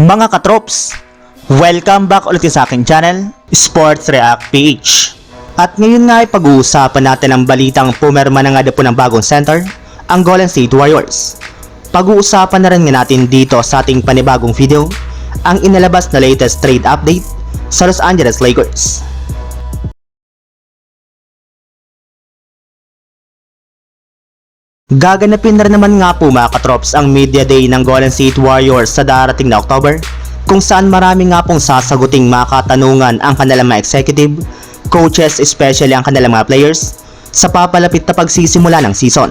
Mga katrops, welcome back ulit sa aking channel, Sports React PH. At ngayon nga ay pag-uusapan natin ang balitang pumerma na nga po ng bagong center, ang Golden State Warriors. Pag-uusapan na rin nga natin dito sa ating panibagong video, ang inalabas na latest trade update sa Los Angeles Lakers. Gaganapin na rin naman nga po mga katrops ang media day ng Golden State Warriors sa darating na October kung saan marami nga pong sasaguting mga katanungan ang kanilang mga executive, coaches especially ang kanilang mga players sa papalapit na pagsisimula ng season.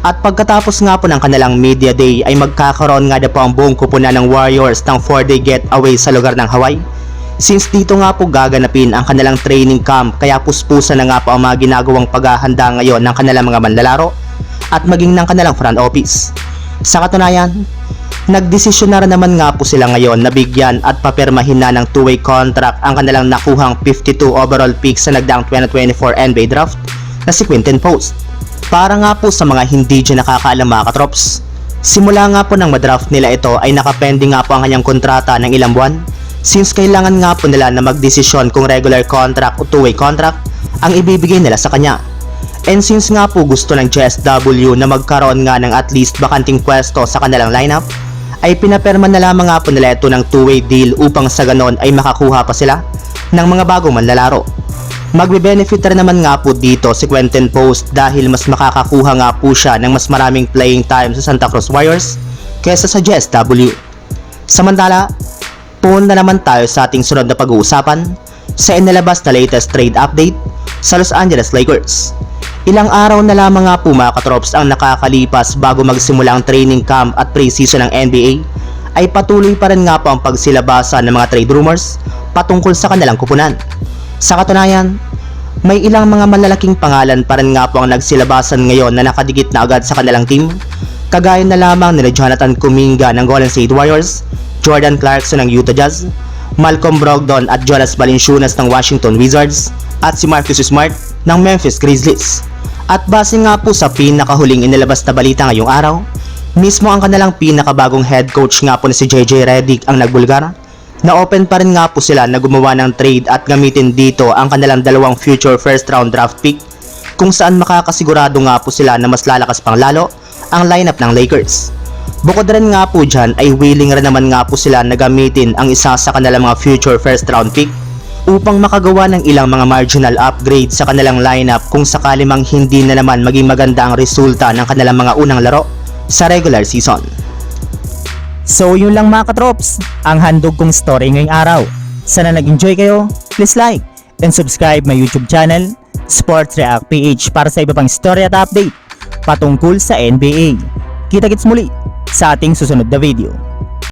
At pagkatapos nga po ng kanilang media day ay magkakaroon nga na po ang buong kupunan ng Warriors ng 4-day getaway sa lugar ng Hawaii Since dito nga po gaganapin ang kanilang training camp kaya puspusan na nga po ang mga ginagawang paghahanda ngayon ng kanilang mga manlalaro at maging ng kanilang front office. Sa katunayan, nagdesisyon na naman nga po sila ngayon na bigyan at papirmahin na ng two-way contract ang kanilang nakuhang 52 overall pick sa nagdaang 2024 NBA draft na si Quinton Post. Para nga po sa mga hindi dyan nakakaalam mga katrops, simula nga po ng madraft nila ito ay nakapending nga po ang kanyang kontrata ng ilang buwan since kailangan nga po nila na magdesisyon kung regular contract o two-way contract ang ibibigay nila sa kanya. And since nga po gusto ng JSW na magkaroon nga ng at least bakanting pwesto sa kanilang lineup, ay pinaperma na lamang nga po nila ito ng two-way deal upang sa ganon ay makakuha pa sila ng mga bagong manlalaro. Magbe-benefit rin naman nga po dito si Quentin Post dahil mas makakakuha nga po siya ng mas maraming playing time sa Santa Cruz Warriors kesa sa JSW. Samantala, punta naman tayo sa ating sunod na pag-uusapan sa inilabas na latest trade update sa Los Angeles Lakers. Ilang araw na lamang nga po mga katrops ang nakakalipas bago magsimula ang training camp at preseason ng NBA ay patuloy pa rin nga po ang pagsilabasa ng mga trade rumors patungkol sa kanilang kupunan. Sa katunayan, may ilang mga malalaking pangalan pa rin nga po ang nagsilabasan ngayon na nakadikit na agad sa kanilang team kagaya na lamang nila Jonathan Kuminga ng Golden State Warriors, Jordan Clarkson ng Utah Jazz, Malcolm Brogdon at Jonas Valanciunas ng Washington Wizards at si Marcus Smart ng Memphis Grizzlies. At base nga po sa pinakahuling inilabas na balita ngayong araw, mismo ang kanilang pinakabagong head coach nga po na si JJ Redick ang nagbulgar na open pa rin nga po sila na gumawa ng trade at gamitin dito ang kanilang dalawang future first round draft pick kung saan makakasigurado nga po sila na mas lalakas pang lalo ang lineup ng Lakers. Bukod rin nga po dyan ay willing rin naman nga po sila na gamitin ang isa sa kanilang mga future first round pick upang makagawa ng ilang mga marginal upgrade sa kanilang lineup kung sakali mang hindi na naman maging maganda ang resulta ng kanilang mga unang laro sa regular season. So yun lang mga katrops, ang handog kong story ngayong araw. Sana nag-enjoy kayo, please like and subscribe my YouTube channel, Sports React PH para sa iba pang story at update patungkol sa NBA. Kita-kits muli sa ating susunod na video.